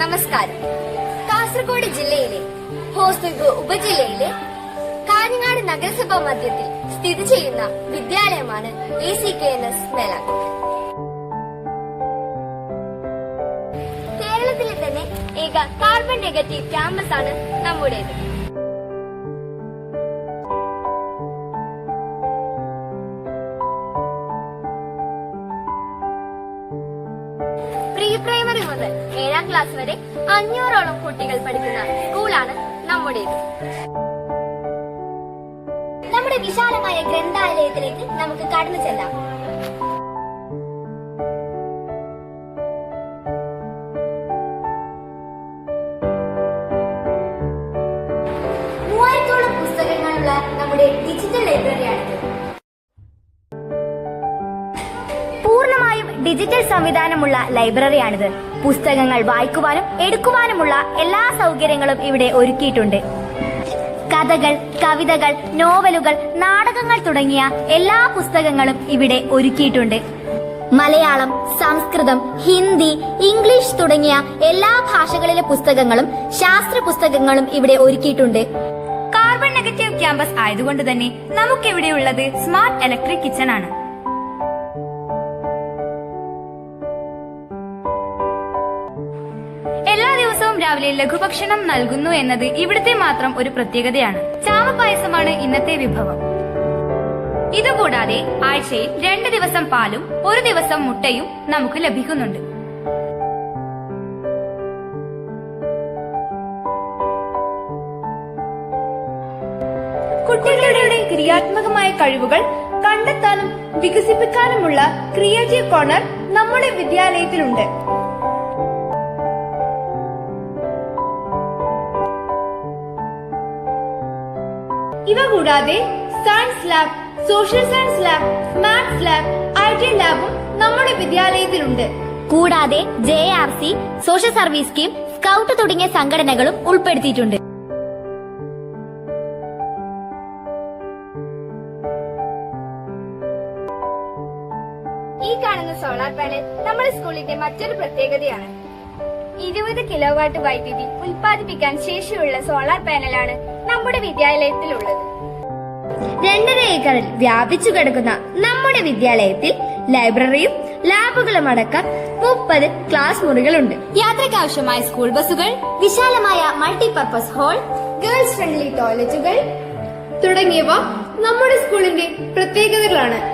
നമസ്കാരം. കാസർഗോഡ് ജില്ലയിലെ ഹോസ്ദുർഗ് ഉപജില്ലയിലെ കാഞ്ഞങ്ങാട് നഗരസഭാ മധ്യത്തിൽ സ്ഥിതി ചെയ്യുന്ന വിദ്യാലയമാണ് A C K N S മേലാങ്ക് കേരളത്തിലെ തന്നെ ഏക കാർബൺ നെഗറ്റീവ് ക്യാമ്പസ് ആണ് നമ്മുടേത്. മുതൽ ഏഴാം ക്ലാസ് വരെ അഞ്ഞൂറോളം കുട്ടികൾ പഠിക്കുന്ന സ്കൂളാണ് നമ്മുടേത്. നമ്മുടെ വിശാലമായ ഗ്രന്ഥാലയത്തിലേക്ക് നമുക്ക് കടന്നു ചെല്ലാം. പുസ്തകങ്ങളുള്ള നമ്മുടെ ഡിജിറ്റൽ പൂർണമായും ഡിജിറ്റൽ സംവിധാനമുള്ള ലൈബ്രറിയാണിത് പുസ്തകങ്ങൾ വായിക്കുവാനും എടുക്കുവാനുമുള്ള എല്ലാ സൗകര്യങ്ങളും ഇവിടെ ഒരുക്കിയിട്ടുണ്ട്. കഥകൾ കവിതകൾ നോവലുകൾ നാടകങ്ങൾ തുടങ്ങിയ എല്ലാ പുസ്തകങ്ങളും ഇവിടെ ഒരുക്കിയിട്ടുണ്ട്. മലയാളം സംസ്കൃതം ഹിന്ദി ഇംഗ്ലീഷ് തുടങ്ങിയ എല്ലാ ഭാഷകളിലെ പുസ്തകങ്ങളും ശാസ്ത്ര പുസ്തകങ്ങളും ഇവിടെ ഒരുക്കിയിട്ടുണ്ട്. കാർബൺ നെഗറ്റീവ് ക്യാമ്പസ് ആയതുകൊണ്ട് തന്നെ നമുക്കിവിടെയുള്ളത് സ്മാർട്ട് ഇലക്ട്രിക് കിച്ചൺ ആണ് രാവിലെ ലഘുഭക്ഷണം നൽകുന്നു എന്നത് ഇവിടുത്തെ മാത്രം ഒരു പ്രത്യേകതയാണ്. ചാമപായസമാണ് ഇന്നത്തെ വിഭവം. ഇതുകൂടാതെ ആഴ്ചയിൽ രണ്ട് ദിവസം പാലും ഒരു ദിവസം മുട്ടയും നമുക്ക് ലഭിക്കുന്നുണ്ട്. കുട്ടികളുടെ ക്രിയാത്മകമായ കഴിവുകൾ കണ്ടെത്താനും വികസിപ്പിക്കാനുമുള്ള ക്രിയേറ്റീവ് കോർണർ നമ്മുടെ വിദ്യാലയത്തിലുണ്ട്. ഇവ കൂടാതെ science lab social science lab maths lab I T ലാബും നമ്മുടെ വിദ്യാലയത്തിലുണ്ട്. കൂടാതെ J R C social service scheme scout തുടങ്ങിയ സംഘടനകളും ഉൾപ്പെടുത്തിയിട്ടുണ്ട്. ഈ കാണുന്ന സോളാർ പാനൽ നമ്മുടെ സ്കൂളിന്റെ മറ്റൊരു പ്രത്യേകതയാണ്. ഇരുപത് കിലോ വാട്ട് വൈദ്യുതി ഉൽപ്പാദിപ്പിക്കാൻ ശേഷിയുള്ള സോളാർ പാനലാണ് നമ്മുടെ വിദ്യാലയത്തിലുള്ളത്. രണ്ടര ഏക്കറിൽ വ്യാപിച്ചു കിടക്കുന്ന നമ്മുടെ വിദ്യാലയത്തിൽ ലൈബ്രറിയും ലാബുകളും അടക്കം മുപ്പത് ക്ലാസ് മുറികളുണ്ട്. യാത്രക്കാവശ്യമായ സ്കൂൾ ബസ്സുകൾ വിശാലമായ മൾട്ടിപർപ്പസ് ഹാൾ ഗേൾസ് ഫ്രണ്ട്ലി ടോയ്ലറ്റുകൾ തുടങ്ങിയവ നമ്മുടെ സ്കൂളിന്റെ പ്രത്യേകതകളാണ്.